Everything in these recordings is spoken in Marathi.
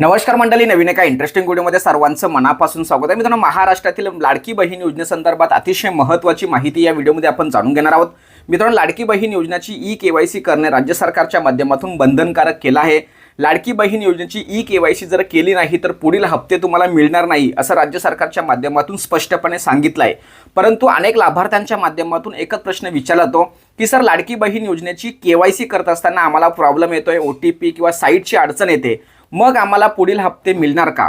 नमस्कार मंडळी नवीन एका इंटरेस्टिंग व्हिडिओमध्ये सर्वांचं मनापासून स्वागत आहे. मित्रांनो महाराष्ट्रातील लाडकी बहीण योजनेसंदर्भात अतिशय महत्त्वाची माहिती या व्हिडिओमध्ये आपण जाणून घेणार आहोत. मित्रांनो लाडकी बहीण योजनेची ई के वाय सी करणे राज्य सरकारच्या माध्यमातून बंधनकारक केलं आहे. लाडकी बहीण योजनेची ई के वाय सी जर केली नाही तर पुढील हप्ते तुम्हाला मिळणार नाही असं राज्य सरकारच्या माध्यमातून स्पष्टपणे सांगितलं आहे परंतु अनेक लाभार्थ्यांच्या माध्यमातून एकच प्रश्न विचारला जातो की सर लाडकी बहीण योजनेची के वाय सी करत असताना आम्हाला प्रॉब्लेम येतोय ओ टी पी किंवा साईटची अडचण येते. मग आम्हाला पुढील हप्ते मिळणार का?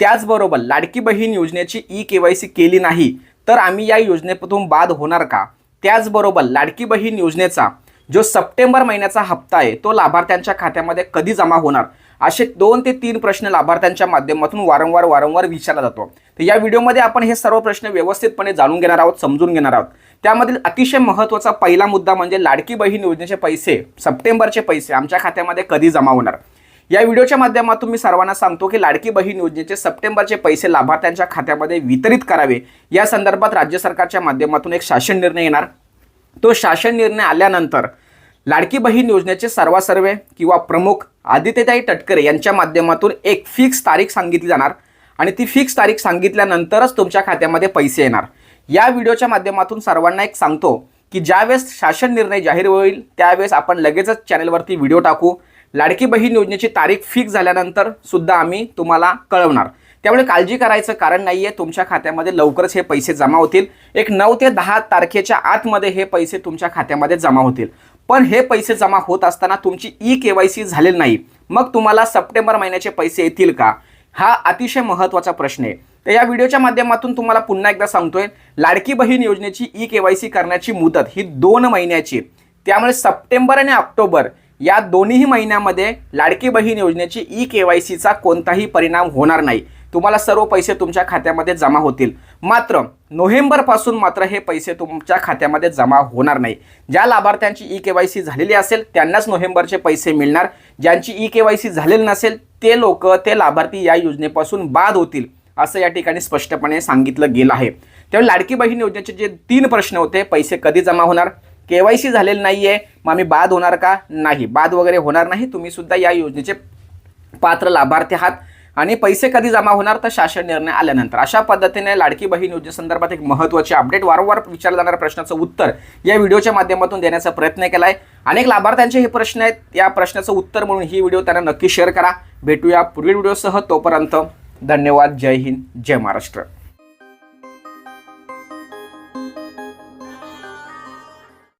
त्याचबरोबर लाडकी बहीण योजनेची ई के वाय सी केली नाही तर आम्ही या योजनेमधून बाद होणार का? त्याचबरोबर लाडकी बहीण योजनेचा जो सप्टेंबर महिन्याचा हप्ता आहे तो लाभार्थ्यांच्या खात्यामध्ये कधी जमा होणार? असे दोन ते तीन प्रश्न लाभार्थ्यांच्या माध्यमातून वारंवार वारंवार विचारला जातो. तर या व्हिडिओमध्ये आपण हे सर्व प्रश्न व्यवस्थितपणे जाणून घेणार आहोत समजून घेणार आहोत. त्यामधील अतिशय महत्त्वाचा पहिला मुद्दा म्हणजे लाडकी बहीण योजनेचे पैसे सप्टेंबरचे पैसे आमच्या खात्यामध्ये कधी जमा होणार? या व्हिडिओच्या माध्यमातून मी सर्वांना सांगतो की लाडकी बहीण योजनेचे सप्टेंबरचे पैसे लाभार्थ्यांच्या खात्यामध्ये वितरित करावे. या संदर्भात राज्य सरकारच्या माध्यमातून एक शासन निर्णय येणार. तो शासन निर्णय आल्यानंतर लाडकी बहीण योजनेचे सर्वासर्वे किंवा प्रमुख आदित्यताई तटकरे यांच्या माध्यमातून एक फिक्स तारीख सांगितली जाणार आणि ती फिक्स तारीख सांगितल्यानंतरच तुमच्या खात्यामध्ये पैसे येणार. या व्हिडिओच्या माध्यमातून सर्वांना एक सांगतो की ज्यावेळेस शासन निर्णय जाहीर होईल त्यावेळेस आपण लगेचच चॅनलवरती व्हिडिओ टाकू. लाडकी बहीण योजनेची तारीख फिक्स झाल्यानंतर सुद्धा आम्ही तुम्हाला कळवणार. त्यामुळे काळजी करायचं कारण नाही आहे तुमच्या खात्यामध्ये लवकरच हे पैसे जमा होतील. एक नऊ ते दहा तारखेच्या आतमध्ये हे पैसे तुमच्या खात्यामध्ये जमा होतील. पण हे पैसे जमा होत असताना तुमची ई के वाय सी झालेली नाही. मग तुम्हाला सप्टेंबर महिन्याचे पैसे येतील का? हा अतिशय महत्त्वाचा प्रश्न आहे. तर या व्हिडिओच्या माध्यमातून तुम्हाला पुन्हा एकदा सांगतोय लाडकी बहीण योजनेची ई के वाय सी करण्याची मुदत ही दोन महिन्याची त्यामुळे सप्टेंबर आणि ऑक्टोबर या दोन्ही महिन्यामध्ये लाडकी बहीण योजनेची ई के वाय सीचा कोणताही परिणाम होणार नाही. तुम्हाला सर्व पैसे तुमच्या खात्यामध्ये जमा होतील. मात्र नोव्हेंबरपासून मात्र हे पैसे तुमच्या खात्यामध्ये जमा होणार नाही. ज्या लाभार्थ्यांची ई के वाय सी झालेली असेल त्यांनाच नोव्हेंबरचे पैसे मिळणार. ज्यांची ई के वाय सी झालेली नसेल ते लोक ते लाभार्थी या योजनेपासून बाद होतील असं या ठिकाणी स्पष्टपणे सांगितलं गेलं आहे. त्यामुळे लाडकी बहीण योजनेचे जे तीन प्रश्न होते पैसे कधी जमा होणार? के वाय सी झालेलं नाही आहे मग आम्ही बाद होणार का? नाही. बाद वगैरे होणार नाही. तुम्ही सुद्धा या योजनेचे पात्र लाभार्थी आहात. आणि पैसे कधी जमा होणार? तर शासन निर्णय आल्यानंतर. अशा पद्धतीने लाडकी बहीण योजनेसंदर्भात एक महत्त्वाचे अपडेट वारंवार विचारलं जाणाऱ्या प्रश्नाचं उत्तर या व्हिडिओच्या माध्यमातून देण्याचा प्रयत्न केला आहे अनेक लाभार्थ्यांचे हे प्रश्न आहेत. या प्रश्नाचं उत्तर म्हणून ही व्हिडिओ त्यांना नक्की शेअर करा. भेटूया पुढील व्हिडिओसह. तोपर्यंत धन्यवाद. जय हिंद. जय महाराष्ट्र.